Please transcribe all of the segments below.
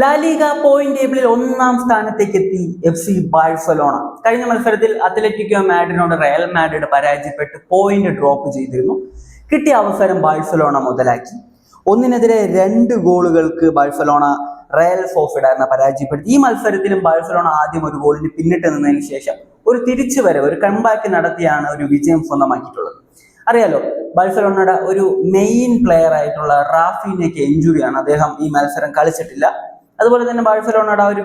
La Liga point ടേബിളിൽ ഒന്നാം സ്ഥാനത്തേക്ക് എത്തി എഫ് സി ബാഴ്സലോണ. കഴിഞ്ഞ മത്സരത്തിൽ അത്ലറ്റിക്കോ മാഡ്രിനോട് റയൽ മാഡ്രിഡ് പരാജയപ്പെട്ട് പോയിന്റ് ഡ്രോപ്പ് ചെയ്തിരുന്നു. കിട്ടിയ അവസരം ബാഴ്സലോണ മുതലാക്കി. ഒന്നിനെതിരെ രണ്ട് ഗോളുകൾക്ക് ബാഴ്സലോണ റയൽ സോഫിഡാറിനെ പരാജയപ്പെടുത്തി. ഈ മത്സരത്തിലും ബാഴ്സലോണ ആദ്യം ഒരു ഗോളിന് പിന്നിട്ട് നിന്നതിന് ശേഷം ഒരു തിരിച്ചുവരവ് ഒരു കൺബാക്ക് നടത്തിയാണ് ഒരു വിജയം സ്വന്തമാക്കിയിട്ടുള്ളത്. അറിയാലോ ബാഴ്സലോണയുടെ ഒരു മെയിൻ പ്ലെയർ ആയിട്ടുള്ള റാഫീനയ്ക്ക് ഇഞ്ചുറിയാണ് അദ്ദേഹം ഈ മത്സരം കളിച്ചിട്ടില്ല. അതുപോലെ തന്നെ ബാഴ്സലോണയുടെ ആ ഒരു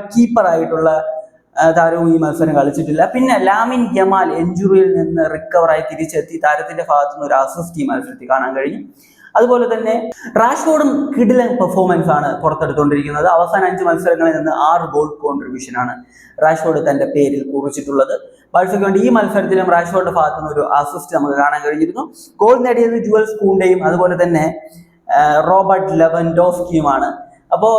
ആ, താരവും ഈ മത്സരം കളിച്ചിട്ടില്ല. പിന്നെ ലാമിൻ ജമാൽ എഞ്ചുറിയിൽ നിന്ന് റിക്കവറായി തിരിച്ചെത്തി. താരത്തിന്റെ ഭാഗത്തു നിന്ന് ഒരു അസിസ്റ്റ് ഈ മത്സരത്തിൽ കാണാൻ കഴിഞ്ഞു. അതുപോലെ തന്നെ റാഷ്ഫോർഡും കിഡിലൻ പെർഫോമൻസ് ആണ് പുറത്തെടുത്തുകൊണ്ടിരിക്കുന്നത് അവസാന അഞ്ച് മത്സരങ്ങളിൽ നിന്ന് ആറ് ഗോൾ കോൺട്രിബ്യൂഷൻ ആണ് റാഷ്ഫോർഡ് തന്റെ പേരിൽ കുറിച്ചിട്ടുള്ളത്. ബാഴ്സയ്ക്ക് വേണ്ടി ഈ മത്സരത്തിലും റാഷ്ഫോർഡിന്റെ ഭാഗത്തു നിന്ന് ഒരു അസിസ്റ്റ് നമുക്ക് കാണാൻ കഴിഞ്ഞിരുന്നു. ഗോൾ നേടിയത് ജുവൽ സ്കൂണ്ടയും അതുപോലെ തന്നെ റോബർട്ട് ലെവൻഡോസ്കിയുമാണ് അപ്പോൾ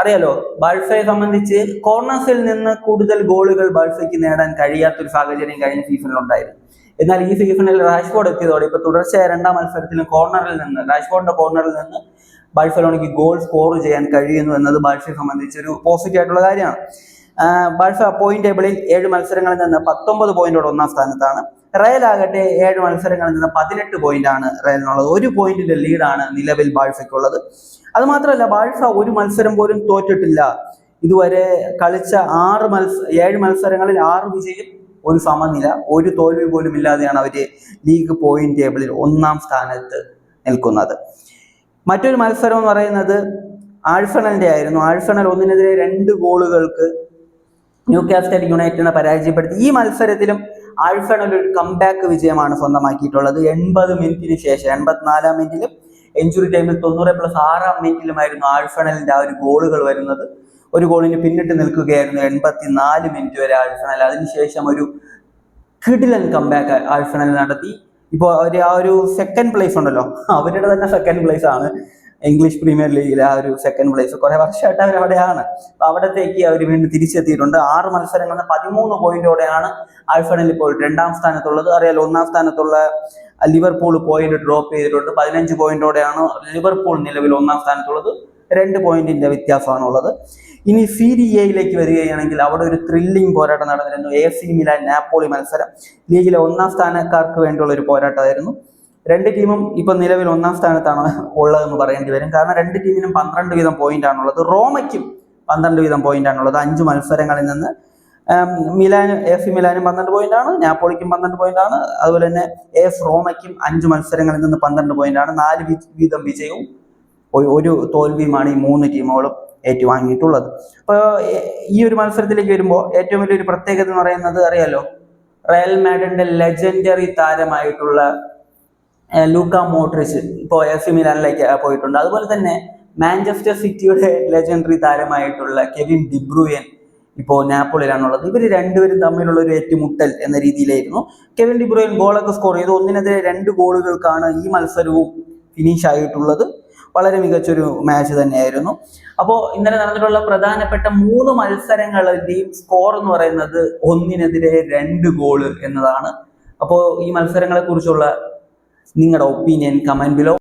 അറിയാലോ ബാഴ്സയെ സംബന്ധിച്ച് കോർണേഴ്സിൽ നിന്ന് കൂടുതൽ ഗോളുകൾ ബാഴ്സയ്ക്ക് നേടാൻ കഴിയാത്തൊരു സാഹചര്യം കഴിഞ്ഞ സീസണിൽ ഉണ്ടായിരുന്നു. എന്നാൽ ഈ സീസണിൽ റാഷ്ഫോർഡ് എത്തിയതോടെ ഇപ്പൊ തുടർച്ചയായ രണ്ടാം മത്സരത്തിലും കോർണറിൽ നിന്ന് റാഷ്ഫോർഡിന്റെ കോർണറിൽ നിന്ന് ബാഴ്സലോണയ്ക്ക് ഗോൾ സ്കോർ ചെയ്യാൻ കഴിയുന്നു എന്നത് ബാഴ്സയെ സംബന്ധിച്ച് ഒരു പോസിറ്റീവ് ആയിട്ടുള്ള കാര്യമാണ്. ബാഴ്സ പോയിന്റ് ടേബിളിൽ ഏഴ് മത്സരങ്ങളിൽ നിന്ന് പത്തൊമ്പത് പോയിന്റോടെ ഒന്നാം സ്ഥാനത്താണ്. റയൽ ആകട്ടെ ഏഴ് മത്സരങ്ങളിൽ നിന്ന് പതിനെട്ട് പോയിന്റ് ആണ് റയലിനുള്ളത്. ഒരു പോയിന്റിന്റെ ലീഡാണ് നിലവിൽ ബാഴ്സയ്ക്കുള്ളത്. അത് മാത്രമല്ല ബാഴ്സ ഒരു മത്സരം പോലും തോറ്റിട്ടില്ല. ഇതുവരെ കളിച്ച ആറ് മത്സ ഏഴ് മത്സരങ്ങളിൽ ആറ് വിജയം ഒരു സമനില ഒരു തോൽവി പോലും ഇല്ലാതെയാണ് അവർ ലീഗ് പോയിന്റ് ടേബിളിൽ ഒന്നാം സ്ഥാനത്ത് നിൽക്കുന്നത്. മറ്റൊരു മത്സരം എന്ന് പറയുന്നത് ആഴ്സണലിന്റെ ആയിരുന്നു. ആഴ്സണൽ ഒന്നിനെതിരെ രണ്ട് ഗോളുകൾക്ക് ന്യൂ കാസ്റ്റൽ യുണൈറ്റഡിനെ പരാജയപ്പെടുത്തി. ഈ മത്സരത്തിലും ആഴ്സണൽ ഒരു കംബാക്ക് വിജയമാണ് സ്വന്തമാക്കിയിട്ടുള്ളത്. എൺപത് മിനിറ്റിന് ശേഷം എൺപത്തിനാലാം മിനിറ്റിലും എഞ്ചുറി ടൈമിൽ തൊണ്ണൂറ് പ്ലസ് ആറാം മിനിറ്റിലുമായിരുന്നു ആൽഫണലിന്റെ ആ ഒരു ഗോളുകൾ വരുന്നത്. ഒരു ഗോളിന് പിന്നിട്ട് നിൽക്കുകയായിരുന്നു എൺപത്തിനാല് മിനിറ്റ് വരെ ആൽഫണൽ അതിനുശേഷം ഒരു കിടിലൻ കംബാക്ക് ആൽഫണൽ നടത്തി. ഇപ്പോൾ അവർ ആ ഒരു സെക്കൻഡ് പ്ലേസ് ഉണ്ടല്ലോ. അവരുടെ തന്നെ സെക്കൻഡ് പ്ലേസ് ആണ്. ഇംഗ്ലീഷ് പ്രീമിയർ ലീഗിൽ ആ ഒരു സെക്കൻഡ് പ്ലേസ് കുറെ വർഷമായിട്ട് അവർ അവിടെയാണ്. അപ്പൊ അവിടത്തേക്ക് അവർ വീണ്ടും തിരിച്ചെത്തിയിട്ടുണ്ട്. ആറ് മത്സരങ്ങൾ പതിമൂന്ന് പോയിന്റോടെയാണ് ആഴ്സണൽ ഇപ്പോൾ രണ്ടാം സ്ഥാനത്തുള്ളത്. അറിയാലോ ഒന്നാം സ്ഥാനത്തുള്ള ലിവർപൂൾ പോയിന്റ് ഡ്രോപ്പ് ചെയ്തിട്ടുണ്ട്. പതിനഞ്ച് പോയിന്റോടെയാണ് ലിവർപൂൾ നിലവിൽ ഒന്നാം സ്ഥാനത്തുള്ളത്. രണ്ട് പോയിന്റിന്റെ വ്യത്യാസമാണുള്ളത്. ഇനി ഇനി സീരിയയിലേക്ക് വരികയാണെങ്കിൽ അവിടെ ഒരു ത്രില്ലിംഗ് പോരാട്ടം നടന്നിരുന്നു. എ സി മിലാൻ നാപ്പോളി മത്സരം. ലീഗിലെ ഒന്നാം സ്ഥാനക്കാർക്ക് വേണ്ടിയുള്ള ഒരു പോരാട്ടമായിരുന്നു. രണ്ട് ടീമും ഇപ്പൊ നിലവിൽ ഒന്നാം സ്ഥാനത്താണ് ഉള്ളതെന്ന് പറയേണ്ടി വരും. കാരണം രണ്ട് ടീമിനും പന്ത്രണ്ട് വീതം പോയിന്റ് ആണുള്ളത്. റോമയ്ക്കും പന്ത്രണ്ട് വീതം പോയിന്റ് ആണുള്ളത്. അഞ്ച് മത്സരങ്ങളിൽ നിന്ന് മിലാൻ എഫ് സി മിലാനും പന്ത്രണ്ട് പോയിന്റ് ആണ്. നാപ്പോളിക്കും പന്ത്രണ്ട് പോയിന്റ് ആണ്. അതുപോലെ തന്നെ എഫ് റോമയ്ക്കും അഞ്ച് മത്സരങ്ങളിൽ നിന്ന് പന്ത്രണ്ട് പോയിന്റ് ആണ്. നാല് വീതം വിജയവും ഒരു- തോൽവിയുമാണ് ഈ മൂന്ന് ടീമുകളും ഏറ്റുവാങ്ങിയിട്ടുള്ളത്. അപ്പോൾ ഈ ഒരു മത്സരത്തിലേക്ക് വരുമ്പോൾ ഏറ്റവും വലിയൊരു പ്രത്യേകത എന്ന് പറയുന്നത് അറിയാലോ? റയൽ മാഡ്രിഡിന്റെ ലെജൻഡറി താരമായിട്ടുള്ള ലൂക്ക മോട്രിച്ച് ഇപ്പോൾ എഫ് മിലാനിലേക്ക് പോയിട്ടുണ്ട്. അതുപോലെ തന്നെ മാഞ്ചസ്റ്റർ സിറ്റിയുടെ ലെജൻഡറി താരമായിട്ടുള്ള കെവിൻ ഡിബ്രൂയൻ ഇപ്പോൾ നാപ്പോളിലാണുള്ളത്. ഇവർ രണ്ടുപേരും തമ്മിലുള്ള ഒരു ഏറ്റുമുട്ടൽ എന്ന രീതിയിലായിരുന്നു. കെവിൻ ഡിബ്രൂയൻ ഗോളൊക്കെ സ്കോർ ചെയ്തു ഒന്നിനെതിരെ രണ്ട് ഗോളുകൾക്കാണ് ഈ മത്സരവും ഫിനിഷ് ആയിട്ടുള്ളത്. വളരെ മികച്ചൊരു മാച്ച് തന്നെയായിരുന്നു. അപ്പോൾ ഇന്നലെ നടന്നിട്ടുള്ള പ്രധാനപ്പെട്ട മൂന്ന് മത്സരങ്ങളുടെയും സ്കോർ എന്ന് പറയുന്നത് ഒന്നിനെതിരെ രണ്ട് ഗോൾ എന്നതാണ്. അപ്പോൾ ഈ മത്സരങ്ങളെ കുറിച്ചുള്ള നിങ്ങളുടെ ഒപ്പീനിയൻ കമന്റ് ബിലോ